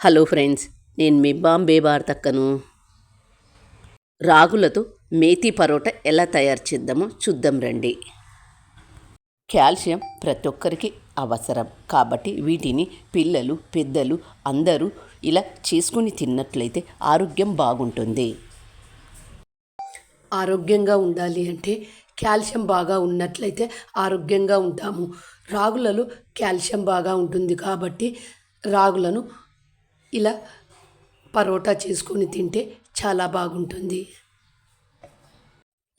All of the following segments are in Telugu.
హలో ఫ్రెండ్స్ నేను మీ బాంబే వార్తక్కను. రాగులతో మేతి పరోటా ఎలా తయారు చేద్దామో చూద్దాం రండి. కాల్షియం ప్రతి ఒక్కరికి అవసరం. కాబట్టి వీటిని పిల్లలు పెద్దలు అందరూ ఇలా చేసుకుని తిన్నట్లయితే ఆరోగ్యం బాగుంటుంది. ఆరోగ్యంగా ఉండాలి అంటే కాల్షియం బాగా ఉన్నట్లయితే ఆరోగ్యంగా ఉంటాము. రాగులలో కాల్షియం బాగా ఉంటుంది కాబట్టి రాగులను ఇలా పరోటా చేసుకొని తింటే చాలా బాగుంటుంది.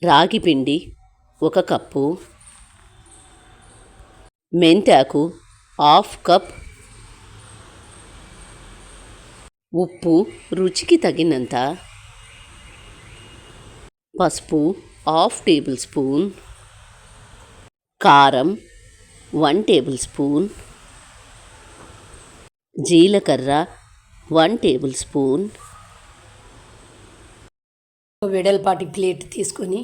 రాగి పిండి ఒక కప్పు. మెంతాకు హాఫ్ కప్. ఉప్పు రుచికి తగినంత. పసుపు హాఫ్ టేబుల్ స్పూన్. కారం వన్ టేబుల్ స్పూన్. జీలకర్ర వన్ టేబుల్ స్పూన్. వెడల్పాటి ప్లేట్ తీసుకొని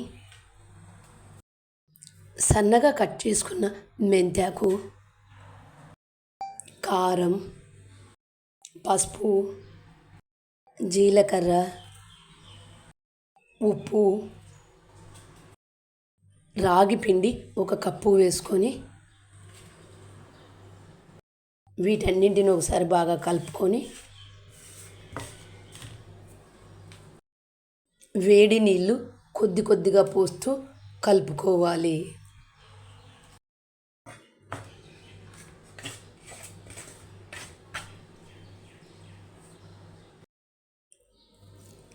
సన్నగా కట్ చేసుకున్న మెంతాకు కారం పసుపు జీలకర్ర ఉప్పు రాగి పిండి ఒక కప్పు వేసుకొని వీటన్నింటిని ఒకసారి బాగా కలుపుకొని వేడి నీళ్ళు కొద్ది కొద్దిగా పోస్తూ కలుపుకోవాలి.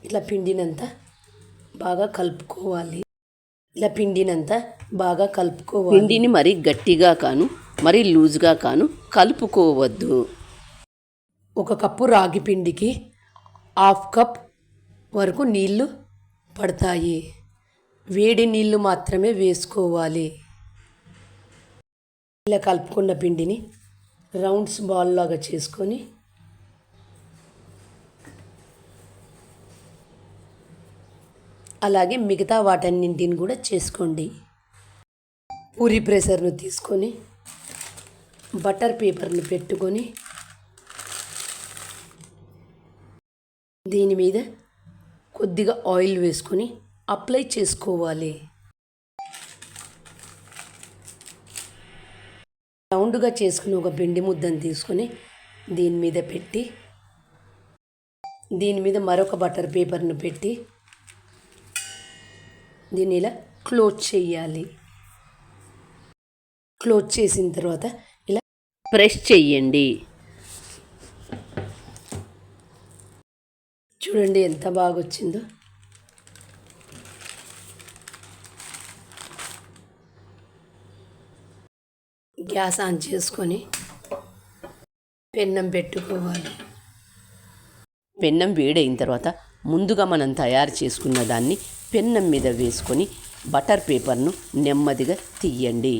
ఇట్లా పిండినంత బాగా కలుపుకోవాలి. ఇలా పిండినంత బాగా కలుపుకోవాలి. పిండిని మరీ గట్టిగా కాను మరీ లూజ్గా కాను కలుపుకోవద్దు. ఒక కప్పు రాగి పిండికి హాఫ్ కప్ వరకు నీళ్ళు పడతాయి. వేడి నీళ్ళు మాత్రమే వేసుకోవాలి. ఇలా కలుపుకున్న పిండిని రౌండ్స్ బాల్ లాగా చేసుకొని అలాగే మిగతా వాటన్నింటిని కూడా చేసుకోండి. పూరి ప్రెషర్ను తీసుకొని బటర్ పేపర్ని పెట్టుకొని దీని మీద కొద్దిగా ఆయిల్ వేసుకొని అప్లై చేసుకోవాలి. రౌండ్గా చేసుకుని ఒక పిండి ముద్దను తీసుకొని దీని మీద పెట్టి దీని మీద మరొక బటర్ పేపర్ను పెట్టి దీన్ని ఇలా క్లోజ్ చేయాలి. క్లోజ్ చేసిన తర్వాత ఇలా ప్రెస్ చెయ్యండి చూడండి ఎంత బాగా వచ్చిందో గ్యాస్ ఆన్ చేసుకొని పెన్నం పెట్టుకోవాలి. పెన్నం వేడైన తర్వాత ముందుగా మనం తయారు చేసుకున్న దాన్ని పెన్నం మీద వేసుకొని బటర్ పేపర్ను నెమ్మదిగా తీయండి.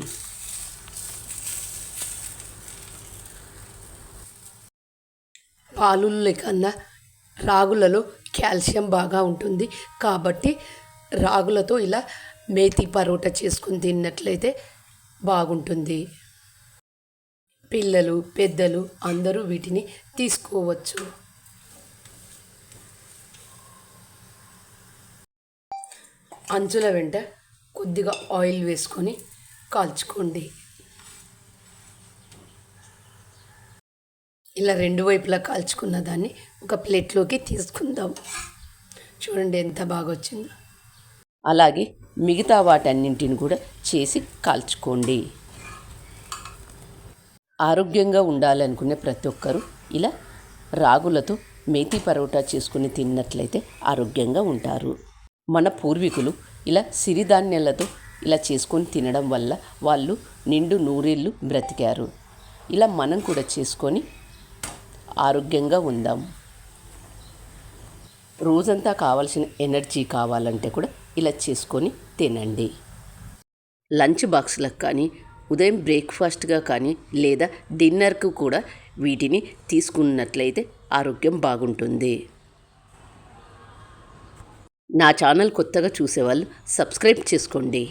పాలుల కన్నా రాగులలో కాల్షియం బాగా ఉంటుంది. కాబట్టి రాగులతో ఇలా మేతి పరోటా చేసుకుని తిన్నట్లయితే బాగుంటుంది. పిల్లలు పెద్దలు అందరూ వీటిని తీసుకోవచ్చు. అంచుల వెంట కొద్దిగా ఆయిల్ వేసుకొని కాల్చుకోండి. ఇలా రెండు వైపులా కాల్చుకున్న దాన్ని ఒక ప్లేట్లోకి తీసుకుందాం. చూడండి ఎంత బాగా వచ్చిందో అలాగే మిగతా వాటన్నింటిని కూడా చేసి కాల్చుకోండి. ఆరోగ్యంగా ఉండాలనుకునే ప్రతి ఒక్కరూ ఇలా రాగులతో మేతి పరోటా చేసుకుని తిన్నట్లయితే ఆరోగ్యంగా ఉంటారు. మన పూర్వీకులు ఇలా సిరిధాన్యాలతో ఇలా చేసుకొని తినడం వల్ల వాళ్ళు నిండు నూరేళ్ళు బ్రతికారు. ఇలా మనం కూడా చేసుకొని ఆరోగ్యంగా ఉందాం. రోజంతా కావాల్సిన ఎనర్జీ కావాలంటే కూడా ఇలా చేసుకొని తినండి. లంచ్ బాక్స్లకు కానీ ఉదయం బ్రేక్ఫాస్ట్గా కానీ లేదా డిన్నర్కు కూడా వీటిని తీసుకున్నట్లయితే ఆరోగ్యం బాగుంటుంది. నా ఛానల్ కొత్తగా చూసేవాళ్ళు సబ్స్క్రైబ్ చేసుకోండి.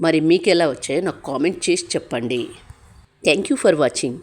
మరి మీకు ఎలా వచ్చాయో నాకు కామెంట్ చేసి చెప్పండి. Thank you for watching.